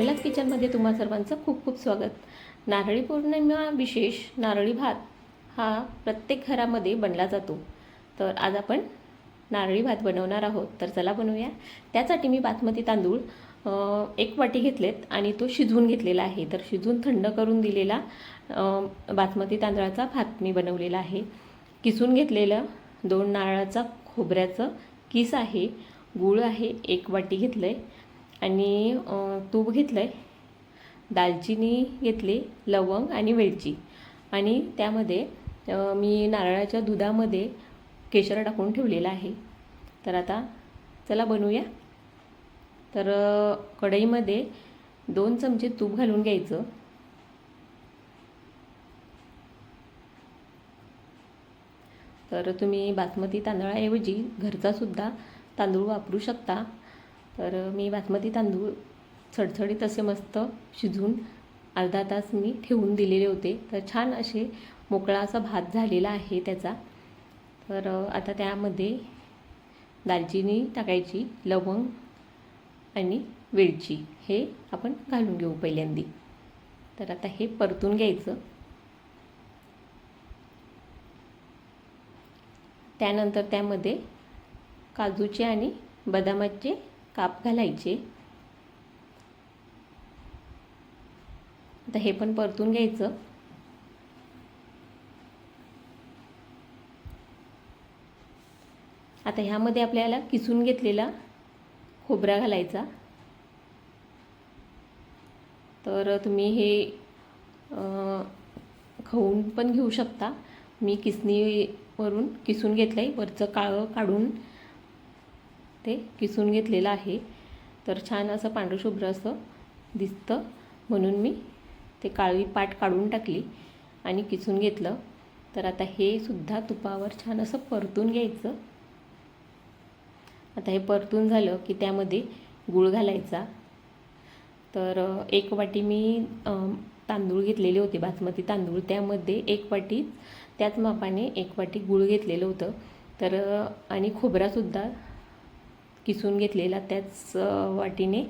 उर्मिलाच किचनमध्ये तुम्हा सर्वांचं खूप खूप स्वागत. नारळी पौर्णिमा विशेष नारळी भात हा प्रत्येक घरामध्ये बनला जातो. तर आज आपण नारळी भात बनवणार आहोत. तर चला बनवूया. त्यासाठी मी बासमती तांदूळ एक वाटी घेतलेत आणि तो शिजवून घेतलेला आहे. तर शिजवून थंड करून दिलेला बासमती तांदळाचा भात मी बनवलेला आहे. किसून घेतलेलं दोन नारळाचा खोबऱ्याचं किस आहे गूळ आहे एक वाटी घेतलं आहे आणि तूप घेतलं आहे दालचिनी घेतली लवंग आणि वेलची. आणि त्यामध्ये मी नारळाच्या दुधामध्ये केशर टाकून ठेवलेलं आहे. तर आता चला बनवूया. तर कढईमध्ये दोन चमचे तूप घालून घ्यायचं. तर तुम्ही बासमती तांदळाऐवजी घरचासुद्धा तांदूळ वापरू शकता. तर मी बासमती तांदूळ सडसडीत असे मस्त शिजून अर्धा तास मी ठेवून दिलेले होते. तर छान असे मोकळा असा भात झालेला आहे त्याचा. तर आता त्यामध्ये दालचिनी टाकायची लवंग आणि वेलची हे आपण घालून घेऊ पहिल्यांदी. तर आता हे परतून घ्यायचं. त्यानंतर त्यामध्ये काजूचे आणि बदामाचे काप घालायचे. आता हे पण परतून घ्यायचं. आता ह्यामध्ये आपल्याला किसून घेतलेला खोबरा घालायचा. तर तुम्ही हे खाऊन खवून पण घेऊ शकता. मी किसणीवरून किसून घेतलं आहे वरचं काळं काढून ते किसून घेतलेलं आहे. तर छान असं पांढरशुभ्र असं दिसतं. म्हणून मी ते काळी पाट काढून टाकली आणि किसून घेतलं. तर आता हे सुद्धा तुपावर छान असं परतून घ्यायचं. आता हे परतून झालं की त्यामध्ये गूळ घालायचा. तर एक वाटी मी तांदूळ घेतलेले होते बासमती तांदूळ. त्यामध्ये एक वाटी त्याच मापाने एक वाटी गूळ घेतलेलं होतं. तर आणि खोबरासुद्धा किसून घेतलेला त्याच वाटीने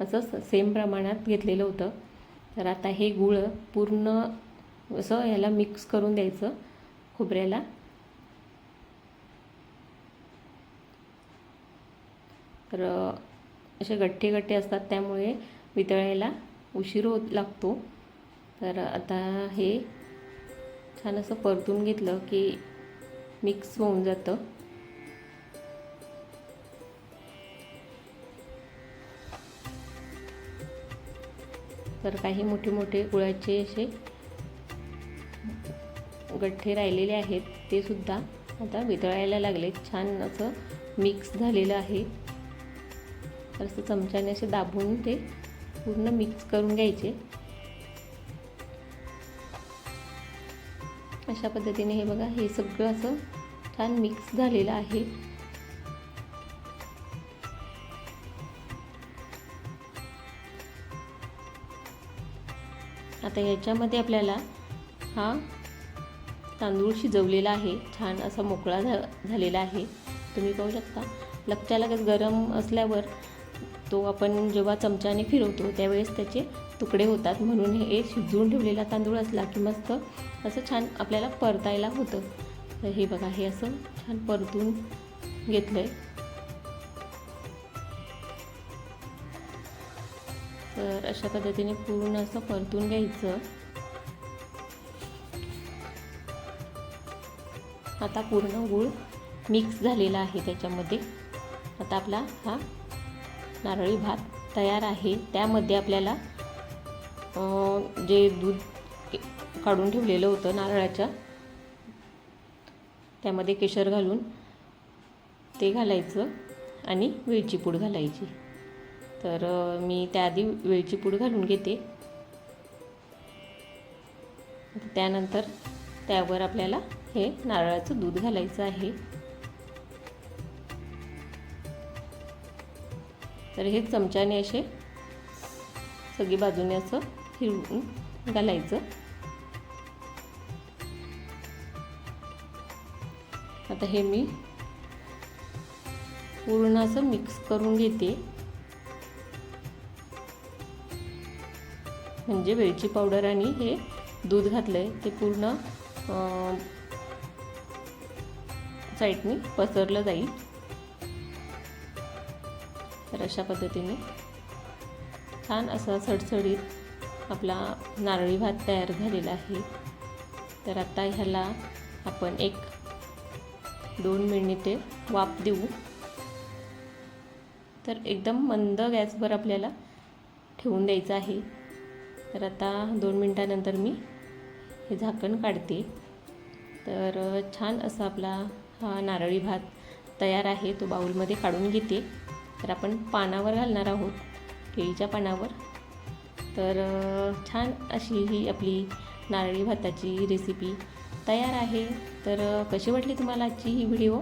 असं सेम प्रमाणात घेतलेलं होतं. तर आता हे गूळ पूर्ण असं ह्याला मिक्स करून द्यायचं खोबऱ्याला. तर असे गठ्ठे गठ्ठे असतात त्यामुळे वितळायला उशीर होत लागतो. तर आता हे छान असं परतून घेतलं की मिक्स होऊन जातं. तर काही मोठे मोठे गुळाचे असे गठ्ठे राहिलेले आहेत. ते सुद्धा आता वितळायला लागले. छान असं मिक्स झालेलं आहे. तर असं चमच्याने असे दाबून ते पूर्ण मिक्स करून घ्यायचे. अशा पद्धतीने हे बघा हे सगळं असं छान मिक्स झालेलं आहे. आता याच्यामध्ये आपल्याला हा तांदूळ शिजवलेला आहे. छान असा मोकळा झा झालेला आहे. तुम्ही पाहू शकता. लगच्या लगेच गरम असल्यावर तो आपण जेव्हा चमच्याने फिरवतो त्यावेळेस त्याचे तुकडे होतात. म्हणून हे शिजवून ठेवलेला तांदूळ असला की मस्त असं छान आपल्याला परतायला होतं. तर हे बघा हे असं छान परतून घेतलं आहे तर अशा पद्धतीने पूर्ण असं परतून घ्यायचं. आता पूर्ण गूळ मिक्स झालेला आहे त्याच्यामध्ये. आता आपला हा नारळी भात तयार आहे. त्यामध्ये आपल्याला जे दूध काढून ठेवलेलं होतं नारळाच्या त्यामध्ये केशर घालून ते घालायचं आणि वेलची पूड घालायची. तर मी त्याआधी वेलची पूड घालून घेते. त्यानंतर त्यावर आपल्याला हे नारळाचं दूध घालायचं आहे. तर हे चमच्याने असे सगळी बाजूने असं फिरवून घालायचं. आता हे मी पूर्ण असं मिक्स करून घेते. म्हणजे वेलची पावडर आणि हे दूध घातलं आहे ते पूर्ण साईडनी पसरलं जाईल. तर अशा पद्धतीने छान असा सडसडीत आपला नारळी भात तयार झालेला आहे. तर आता ह्याला आपण एक दोन मिनिटे वाफ देऊ. तर एकदम मंद गॅसवर आपल्याला ठेवून द्यायचं आहे. तर आता दोन मिनटानंतर मी हे झाकण काढते. तर छान असा आपला हा नारळी भात तयार आहे. तो बाऊलमध्ये काढून घेते. तर आपण पानावर घालणार आहोत केळीच्या पानावर. तर छान अशी ही आपली नारळी भाताची रेसिपी तयार आहे. तर कशी वाटली तुम्हाला आजची ही व्हिडिओ?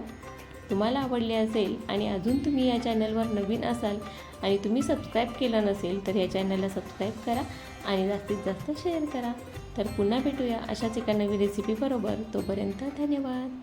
तुम्हाला आवडली असेल आणि अजून तुम्ही या चॅनलवर नवीन असाल आणि तुम्ही सबस्क्राईब केलं नसेल तर या चॅनलला सबस्क्राईब करा आणि जास्तीत जास्त शेअर करा. तर पुन्हा भेटूया अशाच एका नवीन रेसिपीबरोबर तोपर्यंत धन्यवाद.